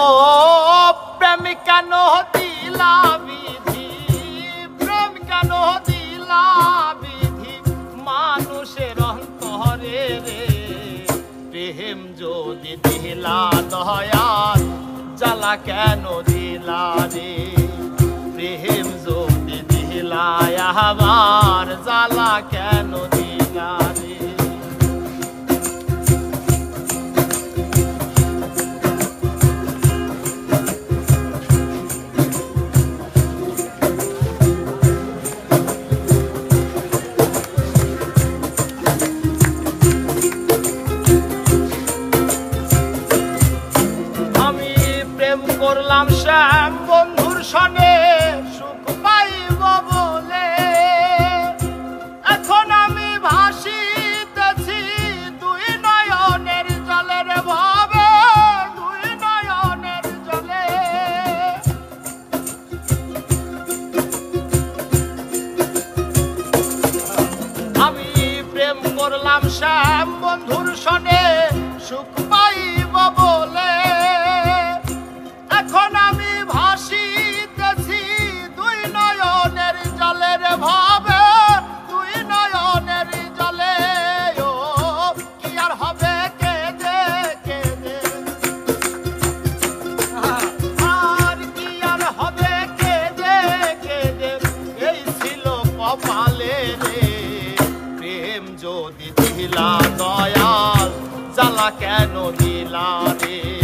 ও প্রেম কেন দিলা বিধি প্রেম কেন দিলা বিধি মানুষের অন্তরে রে। প্রেম যদি দিলা দয়াল, জ্বালা কেন দিলা রে? প্রেম যদি দিলা আবার, জ্বালা কেন শ্যাম বন্ধুর সনে সুখ পাইব বলে। এখন আমি ভাসিতেছি দুই নয়নের জলের ভাবে, দুই নয়নের জলে। আমি প্রেম করলাম শ্যাম বন্ধুর সনে সুখ পাইব বলে। যদি দিলা দয়াল জ্বালা কেন দিলা রে?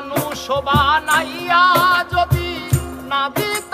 মানুষ বানাইয়া যদি না দিক